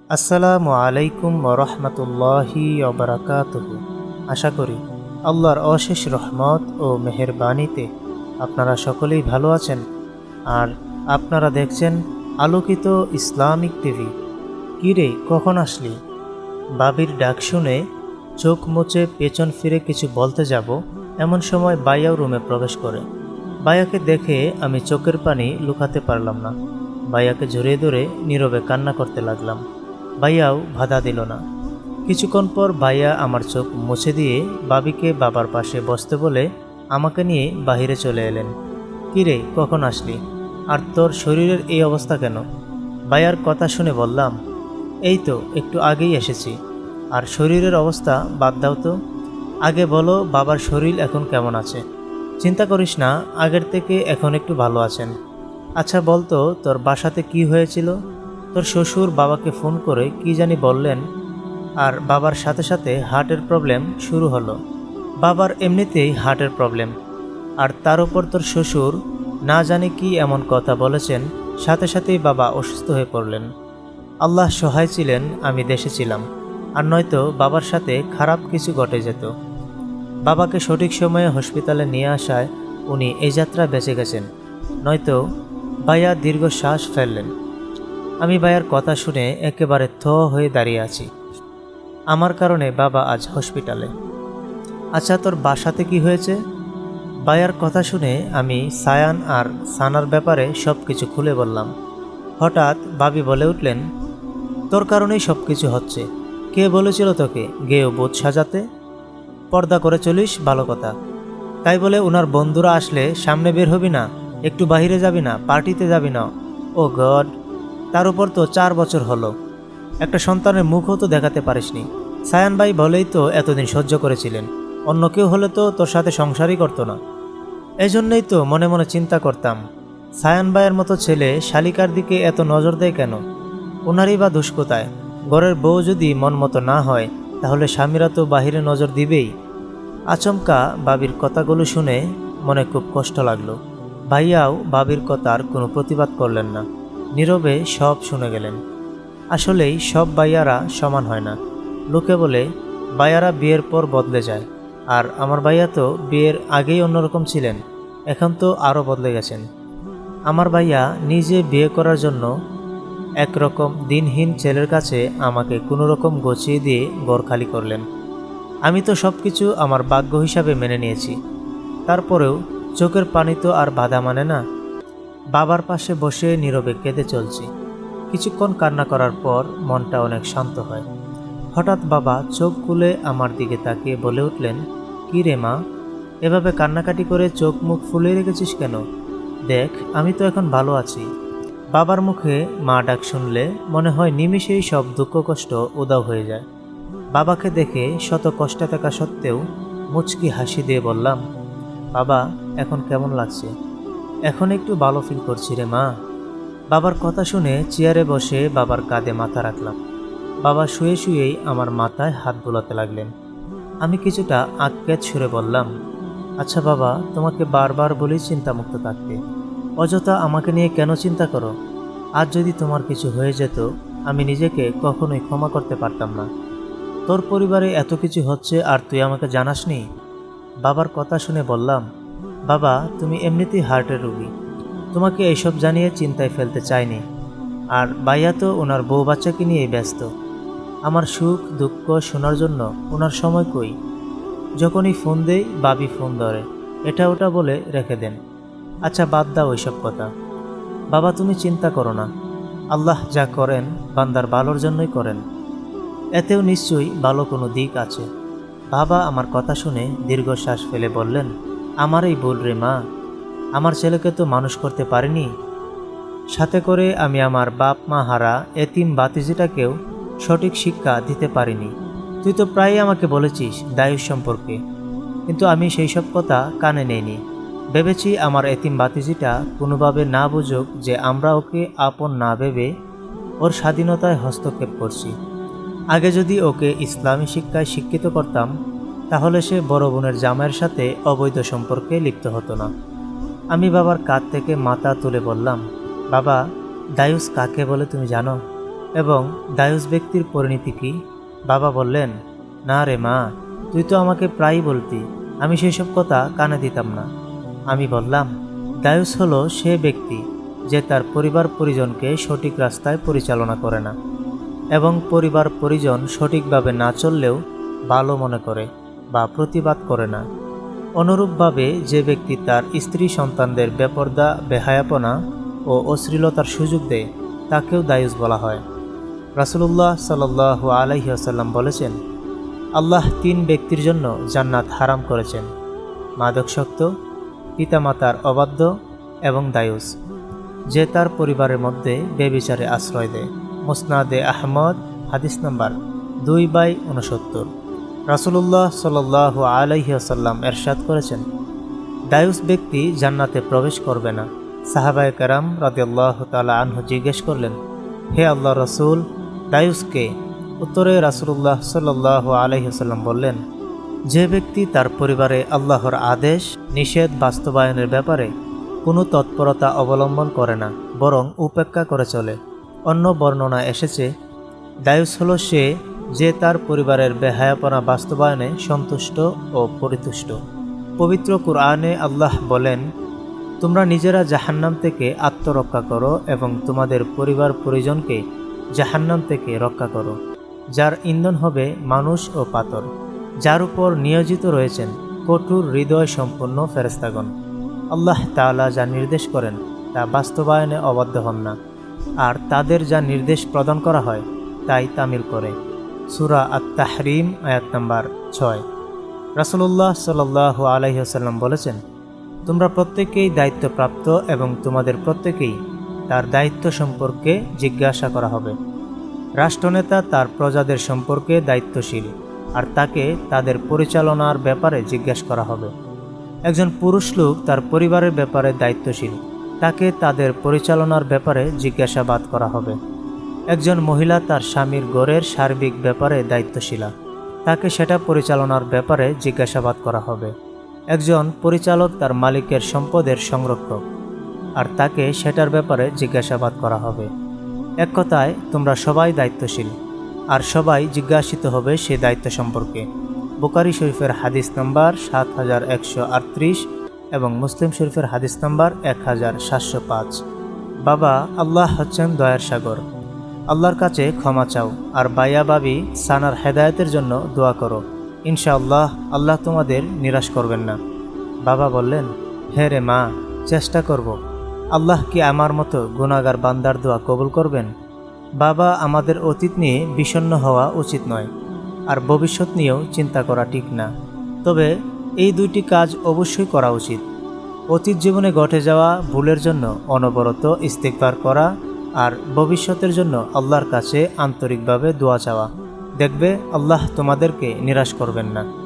আসসালামু আলাইকুম রহমতুল্লাহি অবরাকাতুহ আশা করি আল্লাহর অশেষ রহমত ও মেহেরবানিতে আপনারা সকলেই ভালো আছেন। আর আপনারা দেখছেন আলোকিত ইসলামিক টিভি। কিরে, কখন আসলি? বাবির ডাক শুনে চোখ মুচে পেছন ফিরে কিছু বলতে যাব, এমন সময় বাইয়াও রুমে প্রবেশ করে। বায়াকে দেখে আমি চোখের পানি লুকাতে পারলাম না। বাইয়াকে জড়িয়ে ধরে নীরবে কান্না করতে লাগলাম। ভাইয়াও বাধা দিল না। কিছুক্ষণ পর ভাইয়া আমার চোখ মুছে দিয়ে বাবিকে বাবার পাশে বসতে বলে আমাকে নিয়ে বাহিরে চলে এলেন। কিরে, কখন আসলি? আর তোর শরীরের এই অবস্থা কেন? ভাইয়ার কথা শুনে বললাম, এই তো, একটু আগেই এসেছি। আর শরীরের অবস্থা বাদ দাও তো। আগে বলো বাবার শরীর এখন কেমন আছে। চিন্তা করিস না, আগের থেকে এখন একটু ভালো আছেন। আচ্ছা বলতো তোর বাসাতে কি হয়েছিল? তোর শ্বশুর বাবাকে ফোন করে কি জানি বললেন, আর বাবার সাথে সাথে হার্টের প্রবলেম শুরু হলো। বাবার এমনিতেই হার্টের প্রবলেম, আর তার উপর তোর শ্বশুর না জানি কি এমন কথা বলেছেন, সাথে সাথেই বাবা অসুস্থ হয়ে পড়লেন। আল্লাহ সহায় ছিলেন, আমি দেশে ছিলাম, আর নয়তো বাবার সাথে খারাপ কিছু ঘটে যেত। বাবাকে সঠিক সময়ে হসপিটালে নিয়ে আসায় উনি এই যাত্রা বেঁচে গেছেন, নয়তো ভাইয়া দীর্ঘ শ্বাস ফেললেন। আমি ভাইয়ার কথা শুনে একেবারে থ হয়ে দাঁড়িয়ে আছি। আমার কারণে বাবা আজ হসপিটালে। আচ্ছা তোর বাসাতে কি হয়েছে? ভাইয়ার কথা শুনে আমি সায়ান আর সানার ব্যাপারে সব কিছু খুলে বললাম। হঠাৎ বাবি বলে উঠলেন, তোর কারণেই সব কিছু হচ্ছে। কে বলেছিল তোকে গেও বোধ সাজাতে? পর্দা করে চলিস, ভালো কথা। তাই বলে ওনার বন্ধুরা আসলে সামনে বের হবি না, একটু বাইরে যাবি না, পার্টিতে যাবি না। Oh God. তার উপর তো চার বছর হলো। একটা সন্তানের মুখও তো দেখাতে পারিসনি। সায়ান ভাই বলেই তো এতদিন সহ্য করেছিলেন। অন্য কেউ হলে তো তোর সাথে সংসারই করতো না। এই জন্যই তো মনে মনে চিন্তা করতাম, সায়ান ভাইয়ের মতো ছেলে শালিকার দিকে এত নজর দেয় কেন? ওনারই বা দোষ কোথায়? ঘরের বউ যদি মন মতো না হয়, তাহলে স্বামীরা তো বাহিরে নজর দিবেই। আচমকা বাবির কথাগুলো শুনে মনে খুব কষ্ট লাগল। ভাইয়াও বাবির কথার কোনো প্রতিবাদ করলেন না। নীরবে সব শুনে গেলেন। আসলেই সব ভাইয়ারা সমান হয় না। লোকে বলে, ভাইয়ারা বিয়ের পর বদলে যায়, আর আমার ভাইয়া তো বিয়ের আগেই অন্যরকম ছিলেন, এখন তো আরও বদলে গেছেন। আমার ভাইয়া নিজে বিয়ে করার জন্য একরকম দিনহীন ছেলের কাছে আমাকে কোনো রকম গছিয়ে দিয়ে ঘর খালি করলেন। আমি তো সব কিছু আমার ভাগ্য হিসাবে মেনে নিয়েছি। তারপরেও চোখের পানি তো আর বাধা মানে না। বাবার পাশে বসে নীরবে কেঁদে চলছি। কিছুক্ষণ কান্না করার পর মনটা অনেক শান্ত হয়। হঠাৎ বাবা চোখ খুলে আমার দিকে তাকিয়ে বলে উঠলেন, কি রে মা, এভাবে কান্নাকাটি করে চোখ মুখ ফুলে রেখেছিস কেন? দেখ, আমি তো এখন ভালো আছি। বাবার মুখে মা ডাক শুনলে মনে হয় নিমিষেই সব দুঃখ কষ্ট উদাও হয়ে যায়। বাবাকে দেখে শত কষ্টে থাকা সত্ত্বেও মুচকি হাসি দিয়ে বললাম, বাবা, এখন কেমন লাগছে? এখন একটু ভালো ফিল করছি রে মা। বাবার কথা শুনে চেয়ারে বসে বাবার কাঁধে মাথা রাখলাম। বাবা শুয়ে শুয়েই আমার মাথায় হাত বোলাতে লাগলেন। আমি কিছুটা আঁকেত সুরে বললাম আচ্ছা বাবা, তোমাকে বারবার বলি চিন্তামুক্ত থাকতে। অযথা আমাকে নিয়ে কেন চিন্তা করো? আজ যদি তোমার কিছু হয়ে যেত, আমি নিজেকে কখনোই ক্ষমা করতে পারতাম না। তোর পরিবারে এত কিছু হচ্ছে আর তুই আমাকে জানাসনি? বাবার কথা শুনে বললাম বাবা, তুমি এমনিতেই হার্টের রুগী। তোমাকে এইসব জানিয়ে চিন্তায় ফেলতে চাইনি। আর বাইয়া তো ওনার বউ বাচ্চাকে নিয়েই ব্যস্ত। আমার সুখ, দুঃখ শোনার জন্য ওনার সময় কই? যখনই ফোন দেই, বাবি ফোন ধরে। এটা ওটা বলে রেখে দেন। আচ্ছা বাদ দাও ওইসব কথা। বাবা, তুমি চিন্তা করো না। আল্লাহ যা করেন, বান্দার ভালোর জন্যই করেন। এতেও নিশ্চয়ই ভালো কোনো দিক আছে। বাবা আমার কথা শুনে দীর্ঘশ্বাস ফেলে বললেন আমার এই ভুল রে মা। আমার ছেলেকে তো মানুষ করতে পারিনি। সাথে করে আমি আমার বাপ, মা হারা, এতিম বাতিজিটাকেও সঠিক শিক্ষা দিতে পারিনি। তুই তো প্রায়ই আমাকে বলেছিস দায়ুষ সম্পর্কে। কিন্তু আমি সেই সব কথা কানে নেইনি। ভেবেছি আমার এতিম বাতিজিটা কোনোভাবে না বুঝুক যে আমরা ওকে আপন না ভেবে ওর স্বাধীনতায় হস্তক্ষেপ করছি। আগে যদি ওকে ইসলামী শিক্ষায় শিক্ষিত করতাম তাহলে সে বড় বোনের জামাইয়ের সাথে অবৈধ সম্পর্কে লিপ্ত হতো না। আমি বাবার কাঁধ থেকে মাথা তুলে বললাম, বাবা, দায়ুস কাকে বলে তুমি জানো? এবং দায়ুস ব্যক্তির পরিণতি কি? বাবা বললেন, না রে মা, তুই তো আমাকে প্রায়ই বলতি, আমি সেসব কথা কানে দিতাম না। আমি বললাম, দায়ুস হলো সে ব্যক্তি যে তার পরিবার পরিজনকে সঠিক রাস্তায় পরিচালনা করে না, এবং পরিবার পরিজন সঠিকভাবে না চললেও ভালো মনে করে। বা প্রতিবাদ করে না। অনুরূপভাবে যে ব্যক্তি তার স্ত্রী সন্তানদের বেপর্দা, বেহায়াপনা ও অশ্লীলতার সুযোগ দেয়, তাকেও দায়ুস বলা হয়। রাসুলুল্লাহ সাল্লাহ আলহিহাসাল্লাম বলেছেন, আল্লাহ তিন ব্যক্তির জন্য জান্নাত হারাম করেছেন। মাদকশক্ত পিতামাতার অবাধ্য এবং দায়ুস, যে তার পরিবারের মধ্যে বেবিচারে আশ্রয় দেয়। মুসনাদে আহমদ, হাদিস নাম্বার দুই বাই উনসত্তর রাসুলুল্লাহ সাল্লাহ আলহিহাসাল্লাম এরশাদ করেছেন, দায়ুস ব্যক্তি জান্নাতে প্রবেশ করবে না। সাহাবায় কারাম রাদিয়াল্লাহ তালা আনহু জিজ্ঞেস করলেন, হে আল্লাহ রসুল দায়ুসকে উত্তরে রাসুলুল্লাহ সাল্লাহ আলহিহাসাল্লাম বললেন, যে ব্যক্তি তার পরিবারে আল্লাহর আদেশ, নিষেধ, বাস্তবায়নের ব্যাপারে কোনো তৎপরতা অবলম্বন করে না, বরং উপেক্ষা করে চলে। অন্য বর্ণনা এসেছে, দায়ুস হল সে যে তার পরিবারের বেহায়াপনা বাস্তবায়নে সন্তুষ্ট ও পরিতুষ্ট। পবিত্র কুরআনে আল্লাহ বলেন, তোমরা নিজেরা জাহান্নাম থেকে আত্মরক্ষা করো এবং তোমাদের পরিবার পরিজনকে জাহান্নাম থেকে রক্ষা করো, যার ইন্ধন হবে মানুষ ও পাথর, যার উপর নিয়োজিত রয়েছেন কঠোর হৃদয় সম্পন্ন ফেরেস্তাগণ আল্লাহ তাআলা যা নির্দেশ করেন তা বাস্তবায়নে অবাধ্য হন না, আর তাদের যা নির্দেশ প্রদান করা হয় তাই তামিল করে। সুরা আত আয়াত নাম্বার ছয়। রাসুলুল্লাহ সাল আলহিহাসাল্লাম বলেছেন, তোমরা প্রত্যেকেই দায়িত্বপ্রাপ্ত এবং তোমাদের প্রত্যেকেই তার দায়িত্ব সম্পর্কে জিজ্ঞাসা করা হবে। রাষ্ট্রনেতা তার প্রজাদের সম্পর্কে দায়িত্বশীল আর তাকে তাদের পরিচালনার ব্যাপারে জিজ্ঞাসা করা হবে। একজন পুরুষ লোক তার পরিবারের ব্যাপারে দায়িত্বশীল, তাকে তাদের পরিচালনার ব্যাপারে জিজ্ঞাসাবাদ করা হবে। একজন মহিলা তার স্বামীর গড়ের সার্বিক ব্যাপারে দায়িত্বশীলা। তাকে সেটা পরিচালনার ব্যাপারে জিজ্ঞাসাবাদ করা হবে। একজন পরিচালক তার মালিকের সম্পদের সংরক্ষক, আর তাকে সেটার ব্যাপারে জিজ্ঞাসাবাদ করা হবে। এক কথায়, তোমরা সবাই দায়িত্বশীল, আর সবাই জিজ্ঞাসিত হবে সে দায়িত্ব সম্পর্কে। বোকারি শরীফের হাদিস নাম্বার সাত হাজার একশো আটত্রিশ এবং মুসলিম শরীফের হাদিস নাম্বার এক হাজার সাতশো পাঁচ। বাবা আল্লাহ হচ্ছেন দয়ার সাগর। আল্লাহর কাছে ক্ষমা চাও আর বায়া বাবি সানার হেদায়তের জন্য দোয়া করো। ইনশাআল্লাহ আল্লাহ তোমাদের নিরাশ করবেন না। বাবা বললেন, হে রে মা, চেষ্টা করব। আল্লাহ কি আমার মতো গুণাগার বান্দার দোয়া কবুল করবেন? বাবা আমাদের অতীত নিয়ে বিষণ্ণ হওয়া উচিত নয়, আর ভবিষ্যৎ নিয়েও চিন্তা করা ঠিক না। তবে এই দুইটি কাজ অবশ্যই করা উচিত। অতীত জীবনে ঘটে যাওয়া ভুলের জন্য অনবরত ইস্তেকবার করা আর ভবিষ্যতের জন্য আল্লাহর কাছে আন্তরিকভাবে দোয়া চাওয়া। দেখবে আল্লাহ তোমাদেরকে নিরাশ করবেন না।